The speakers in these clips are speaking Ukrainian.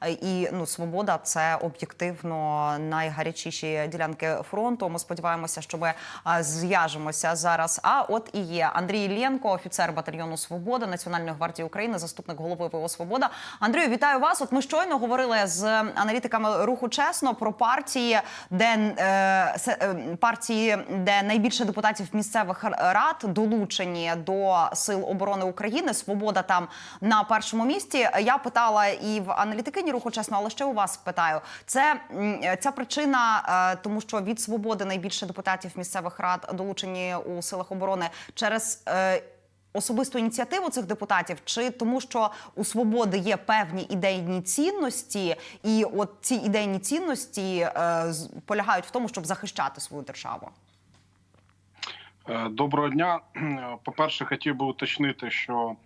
Е, І ну свобода це об'єктивно найгарячіші ділянки фронту. Ми сподіваємося, що ми зв'яжемося зараз. А от і є Андрій Іллєнко, офіцер батальйону Свобода Національної гвардії України, заступник голови ВО Свобода. Андрію, вітаю вас. От ми щойно говорили з аналітиками руху чесно про партії, де е, е, партії, де найбільше депутатів місцевих рад долучені до сил оборони України. Свобода там на першому місці. Я питала і в аналітикині руху чесно, але ще у вас питаю. Це ця причина, е, тому що від свободи найбільше депутатів місцевих рад долучені у силах оборони через. е, Особисту ініціативу цих депутатів, чи тому, що у свободи є певні ідейні цінності, і от ці ідейні цінності е, полягають в тому, щоб захищати свою державу. Е, Доброго дня. Е, По-перше, хотів би уточнити, що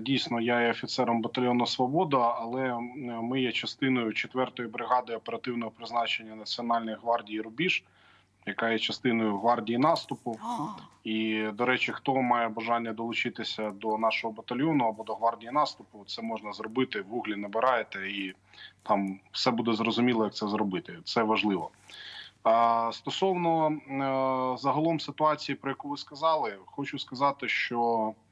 дійсно я є офіцером батальйону Свобода, але ми є частиною 4-ї бригади оперативного призначення Національної гвардії Рубіж, яка є частиною гвардії наступу. І до речі, хто має бажання долучитися до нашого батальйону або до гвардії наступу, це можна зробити. В гуглі набираєте, і там все буде зрозуміло, як це зробити. Це важливо. Стосовно е, загалом ситуації, про яку ви сказали, хочу сказати, що е,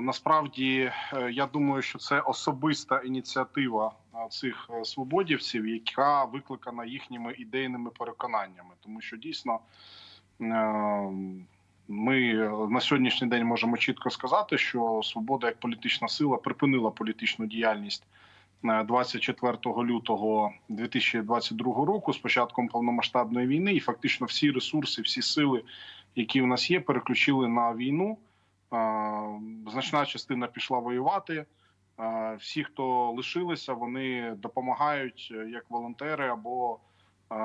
насправді е, я думаю, що це особиста ініціатива е, цих е, свободівців, яка викликана їхніми ідейними переконаннями, тому що дійсно. е, Ми на сьогоднішній день можемо чітко сказати, що свобода як політична сила припинила політичну діяльність е, 24 лютого 2022 року з початком повномасштабної війни, і фактично всі ресурси, всі сили, які в нас є, переключили на війну. Е, Значна частина пішла воювати. Е, Всі, хто лишилися, вони допомагають е, як волонтери або е,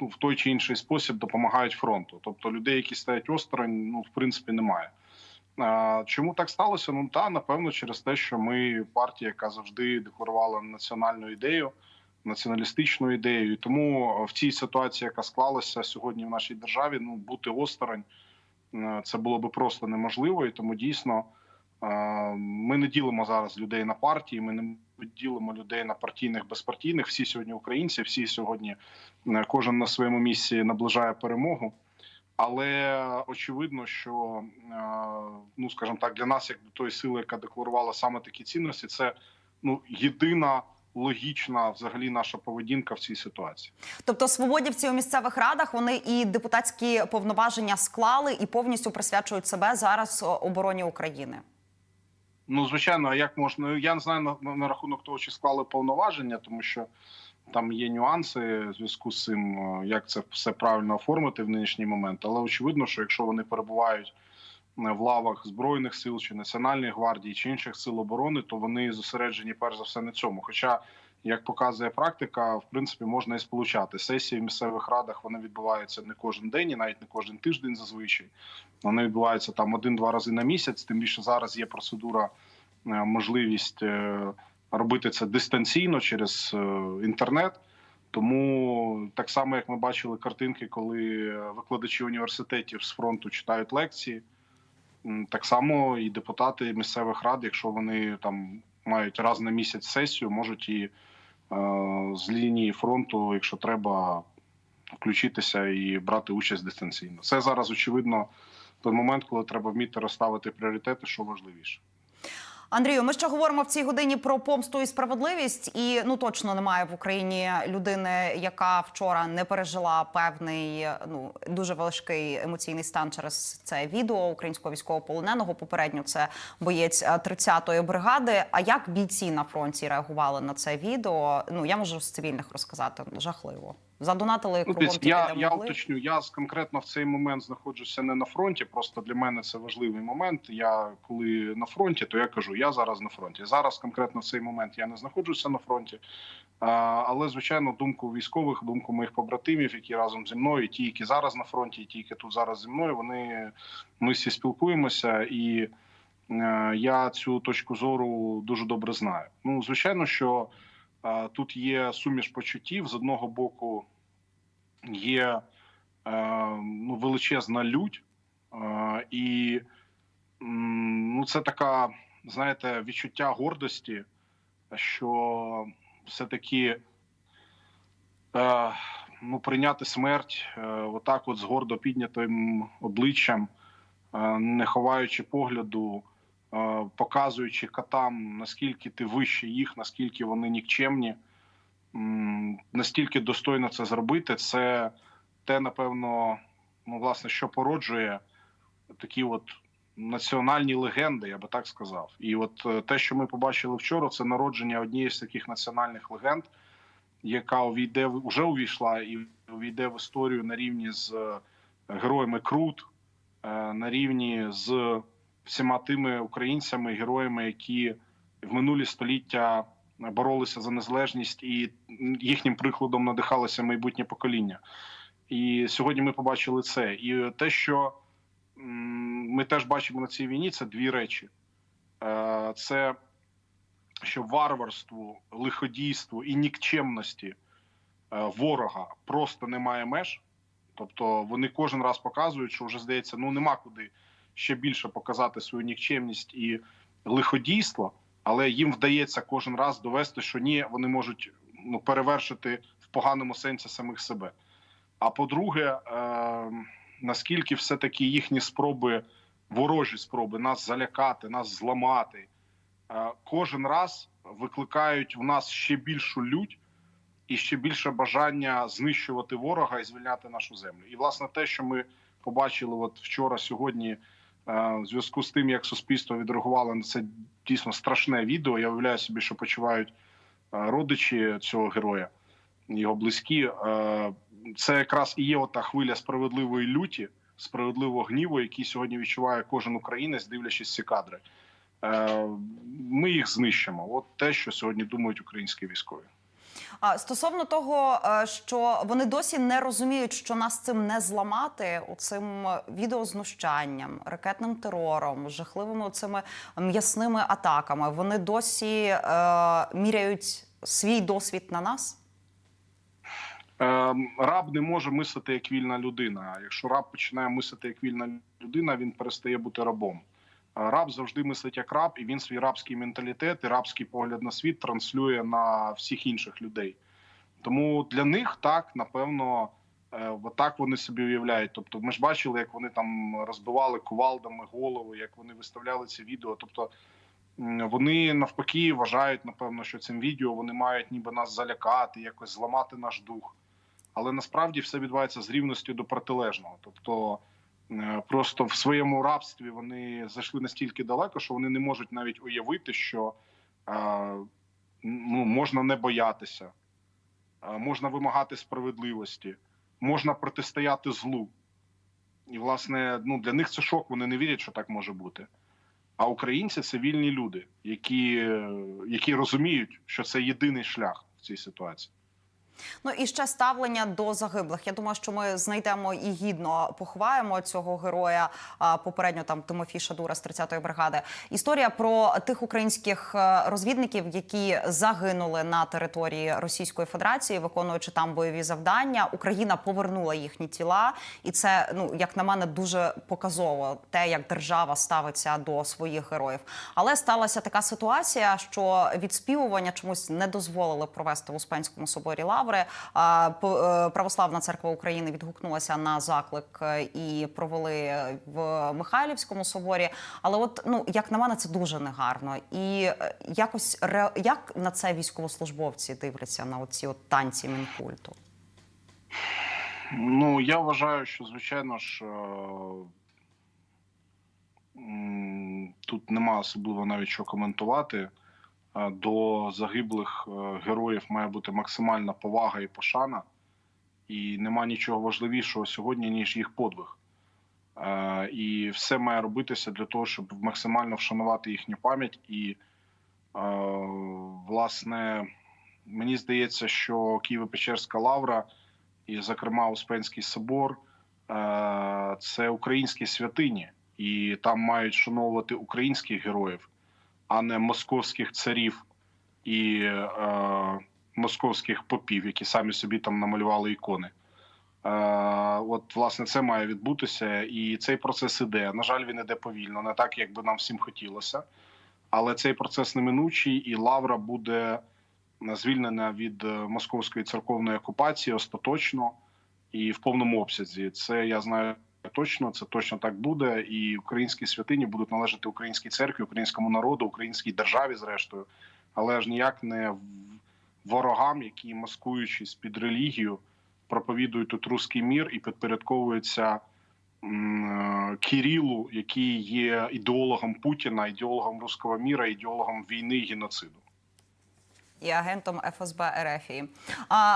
ну, в той чи інший спосіб допомагають фронту. Тобто людей, які стоять осторонь, ну в принципі немає. Е, Чому так сталося? Ну та напевно через те, що ми партія, яка завжди декларувала національну ідею, націоналістичну ідею. І тому в цій ситуації, яка склалася сьогодні в нашій державі, ну бути осторонь е, це було би просто неможливо. І тому дійсно е, ми не ділимо зараз людей на партії. Ми не ділимо людей на партійних безпартійних. Всі сьогодні українці, всі сьогодні е, кожен на своєму місці наближає перемогу. Але очевидно, що е, ну скажімо так, для нас, як до тої сили, яка декларувала саме такі цінності, це ну єдина логічна взагалі наша поведінка в цій ситуації. Тобто, свободівці у місцевих радах вони і депутатські повноваження склали і повністю присвячують себе зараз обороні України. Ну звичайно, а як можна? Я не знаю на, на, на рахунок того, чи склали повноваження, тому що там є нюанси в зв'язку з цим, е, як це все правильно оформити в нинішній момент. Але очевидно, що якщо вони перебувають в лавах збройних сил чи національної гвардії чи інших сил оборони, то вони зосереджені перш за все на цьому. Хоча, як показує практика, в принципі можна і сполучати сесії в місцевих радах. Вони відбуваються не кожен день, і навіть не кожен тиждень зазвичай. Вони відбуваються там один-два рази на місяць. Тим більше зараз є процедура, е, можливість е, робити це дистанційно через е, інтернет. Тому так само, як ми бачили картинки, коли викладачі університетів з фронту читають лекції, так само і депутати місцевих рад, якщо вони там мають раз на місяць сесію, можуть і е, з лінії фронту, якщо треба, включитися і брати участь дистанційно. Це зараз очевидно той момент, коли треба вміти розставити пріоритети, що важливіше. Андрію, ми ще говоримо в цій годині про помсту і справедливість, і ну точно немає в Україні людини, яка вчора не пережила певний ну дуже важкий емоційний стан через це відео українського військовополоненого. Попередньо це боєць е, 30-ї бригади. А як бійці на фронті реагували на це відео? Ну я можу з цивільних розказати жахливо. Задонатили Ну, кругом я, я, я могли. уточню. Я конкретно в цей момент знаходжуся не на фронті. Просто для мене це важливий момент. Я коли на фронті, то я кажу, я зараз на фронті. Зараз конкретно в цей момент я не знаходжуся на фронті. Але звичайно, думку військових, думку моїх побратимів, які разом зі мною, і ті, які зараз на фронті, і ті, які тут зараз зі мною, вони ми всі спілкуємося, і е, я цю точку зору дуже добре знаю. Ну, звичайно, що е, тут є суміш почуттів з одного боку є е, ну, величезна лють, е, і ну, це така, знаєте, відчуття гордості, що все таки е, ну, прийняти смерть отак, от з гордо піднятим обличчям, не ховаючи погляду, показуючи котам, наскільки ти вище їх, наскільки вони нікчемні, настільки достойно це зробити, це те, напевно, ну, власне, що породжує такі от національні легенди, я би так сказав. І от е, те, що ми побачили вчора, це народження однієї з таких національних легенд, яка увійде вже увійшла і увійде в історію на рівні з е, героями Крут, е, на рівні з всіма тими українцями, героями, які в минулі століття боролися за незалежність, і їхнім прикладом надихалося майбутнє покоління. І сьогодні ми побачили це. І те, що ми теж бачимо на цій війні, це дві речі: Е, це що варварству, лиходійству і нікчемності е, ворога просто немає меж. Тобто вони кожен раз показують, що вже здається, ну нема куди ще більше показати свою нікчемність і лиходійство, але їм вдається кожен раз довести, що ні, вони можуть ну, перевершити в поганому сенсі самих себе. А по-друге, е, наскільки все-таки їхні спроби, ворожі спроби нас залякати, нас зламати, е, кожен раз викликають в нас ще більшу лють і ще більше бажання знищувати ворога і звільняти нашу землю. І власне те, що ми побачили от вчора, сьогодні, в зв'язку з тим, як суспільство відреагувало на це дійсно страшне відео. Я уявляю собі, що почувають е, родичі цього героя, його близькі. Е, Це якраз і є ота хвиля справедливої люті, справедливого гніву, який сьогодні відчуває кожен українець, дивлячись ці кадри. Е, Ми їх знищимо. От те, що сьогодні думають українські військові. Стосовно того, е, що вони досі не розуміють, що нас цим не зламати, цим відеознущанням, ракетним терором, жахливими цими м'ясними атаками, вони досі е, міряють свій досвід на нас. Е, Раб не може мислити як вільна людина. Якщо раб починає мислити як вільна людина, він перестає бути рабом. Раб завжди мислить як раб, і він свій рабський менталітет і рабський погляд на світ транслює на всіх інших людей. Тому для них так напевно е, так вони собі уявляють. Тобто, ми ж бачили, як вони там розбивали кувалдами голови, як вони виставляли ці відео. Тобто вони навпаки вважають, напевно, що цим відео вони мають ніби нас залякати, якось зламати наш дух. Але насправді все відбувається з рівністю до протилежного. Тобто просто в своєму рабстві вони зайшли настільки далеко, що вони не можуть навіть уявити, що е, ну, можна не боятися, е, можна вимагати справедливості, можна протистояти злу. І, власне, ну, для них це шок, вони не вірять, що так може бути. А українці це вільні люди, які, е, які розуміють, що це єдиний шлях в цій ситуації. Ну і ще ставлення до загиблих. Я думаю, що ми знайдемо і гідно поховаємо цього героя. Попередньо там Тимофій Шадура з 30-ї бригади. Історія про тих українських е, розвідників, які загинули на території Російської Федерації, виконуючи там бойові завдання. Україна повернула їхні тіла, і це ну як на мене дуже показово те, як держава ставиться до своїх героїв. Але сталася така ситуація, що відспівування чомусь не дозволили провести в Успенському соборі лаври. Е, Православна церква України відгукнулася на заклик е, і провели в Михайлівському соборі. Але, от ну як на мене, це дуже негарно. І е, якось як на це військовослужбовці дивляться на оці от танці мінкульту. Ну, я вважаю, що звичайно ж тут нема особливо навіть що коментувати. Е, До загиблих е, героїв має бути максимальна повага і пошана, і нема нічого важливішого сьогодні, ніж їх подвиг. Е, І все має робитися для того, щоб максимально вшанувати їхню пам'ять. І, власне, мені здається, що Києво-Печерська лавра і, зокрема, Успенський собор це українські святині, і там мають шановувати українських героїв, а не московських царів і е, московських попів, які самі собі там намалювали ікони. Е, От, власне, це має відбутися, і цей процес іде. На жаль, він іде повільно, не так, як би нам всім хотілося. Але цей процес неминучий, і лавра буде звільнена від е, московської церковної окупації остаточно і в повному обсязі. Це я знаю точно, це точно так буде. І українські святині будуть належати українській церкві, українському народу, українській державі, зрештою, але ж ніяк не ворогам, які маскуючись під релігію, проповідують тут руський мір і підпорядковуються е, Кирилу, який є ідеологом Путіна, ідеологом руського міра, ідеологом війни і геноциду. І агентом ФСБ РФ.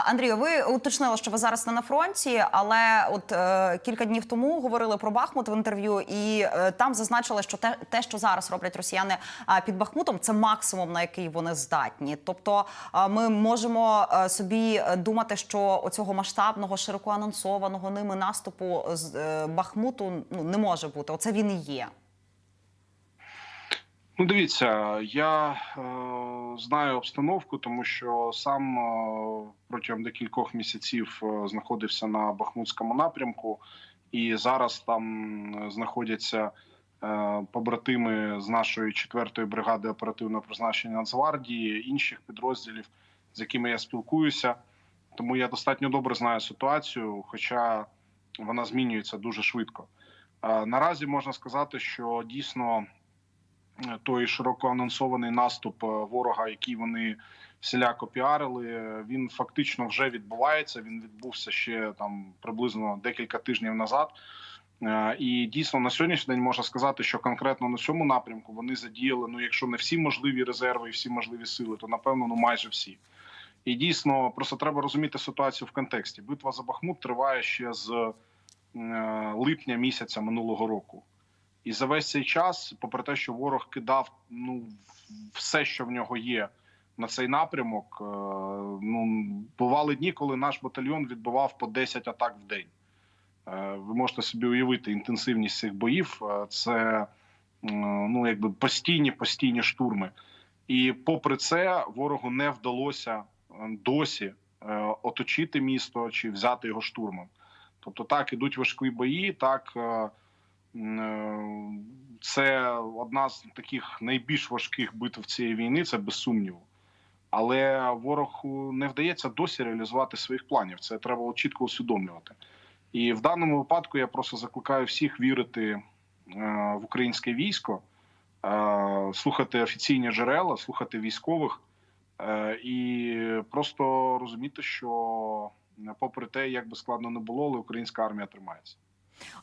Андрію, ви уточнили, що ви зараз не на фронті, але от е, кілька днів тому говорили про Бахмут в інтерв'ю, і е, там зазначили, що те, те, що зараз роблять росіяни а, під Бахмутом, це максимум на який вони здатні. Тобто, а, ми можемо е, собі думати, що оцього масштабного, широко анонсованого ними наступу з е, Бахмуту ну не може бути. Оце він і є. Ну, дивіться, я е, знаю обстановку, тому що сам е, протягом декількох місяців е, знаходився на Бахмутському напрямку, і зараз там е, знаходяться е, побратими з нашої 4-ї бригади оперативного призначення Нацгвардії, інших підрозділів, з якими я спілкуюся. Тому я достатньо добре знаю ситуацію, хоча вона змінюється дуже швидко. Е, наразі можна сказати, що дійсно той широко анонсований наступ е, ворога, який вони всіляко піарили, він фактично вже відбувається. Він відбувся ще там приблизно декілька тижнів назад. Е, І дійсно на сьогоднішній день можна сказати, що конкретно на цьому напрямку вони задіяли. Ну, якщо не всі можливі резерви і всі можливі сили, то напевно ну майже всі. І дійсно просто треба розуміти ситуацію в контексті. Битва за Бахмут триває ще з е, липня місяця минулого року. І за весь цей час, попри те, що ворог кидав ну все, що в нього є на цей напрямок, е, ну бували дні, коли наш батальйон відбивав по 10 атак в день. Е, Ви можете собі уявити інтенсивність цих боїв. Е, Це ну якби постійні постійні штурми. І попри це, ворогу не вдалося досі оточити місто чи взяти його штурмом. Тобто, так ідуть важкі бої, так. Е, Е, Це одна з таких найбільш важких битв цієї війни, це без сумніву. Але ворогу не вдається досі реалізувати своїх планів. Це треба чітко усвідомлювати. І в даному випадку я просто закликаю всіх вірити е, в українське військо, е, слухати офіційні джерела, слухати військових е, і просто розуміти, що, попри те, як би складно не було, але українська армія тримається.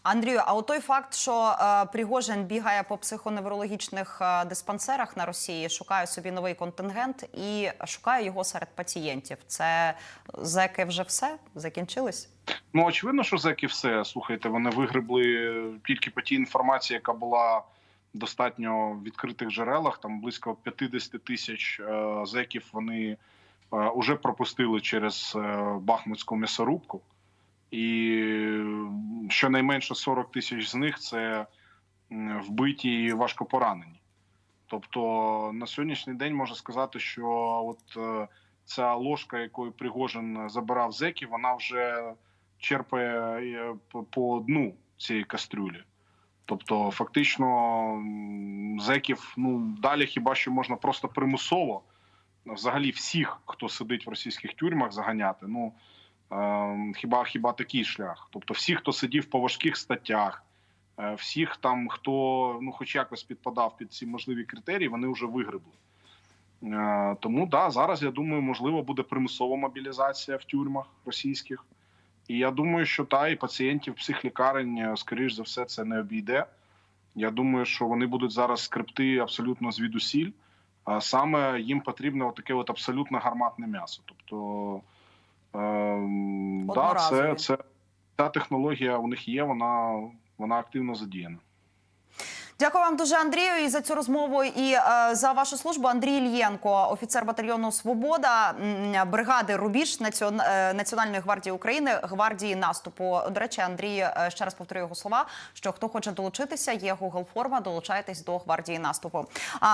Андрію, а от той факт, що е, Пригожин бігає по психоневрологічних е, диспансерах на Росії, шукає собі новий контингент і шукає його серед пацієнтів. Це зеки вже все закінчились? Ну, очевидно, що зеки все. Слухайте, вони вигребли тільки по тій інформації, яка була достатньо в відкритих джерелах. Там близько 50 тисяч е, зеків вони е, уже пропустили через е, Бахмутську м'ясорубку. І щонайменше 40 тисяч з них це вбиті і важко поранені. Тобто на сьогоднішній день можна сказати, що от е, ця ложка, якою Пригожин забирав зеків, вона вже черпає е, по- дну цієї кастрюлі. Тобто, фактично, зеків ну далі хіба що можна просто примусово взагалі всіх, хто сидить в російських тюрмах, заганяти. Ну хіба хіба такий шлях? Тобто, всі, хто сидів по важких статтях, е, всіх там, хто ну хоч якось підпадав під ці можливі критерії, вони вже вигребли. Е, Тому да, зараз я думаю, можливо, буде примусова мобілізація в тюрмах російських. І я думаю, що та і пацієнтів психлікарень, е, скоріш за все, це не обійде. Я думаю, що вони будуть зараз скрипти абсолютно звідусіль. А саме їм потрібне таке от абсолютно гарматне м'ясо. Тобто, ем, да, це, це та технологія у них є, вона, вона активно задіяна. Дякую вам дуже, Андрію, і за цю розмову і е, за вашу службу. Андрій Ільєнко, офіцер батальйону Свобода бригади Рубіж Націон- е, Національної гвардії України, гвардії наступу. До речі, Андрій е, ще раз повторюю його слова: що хто хоче долучитися, є Google форма. Долучайтесь до гвардії наступу.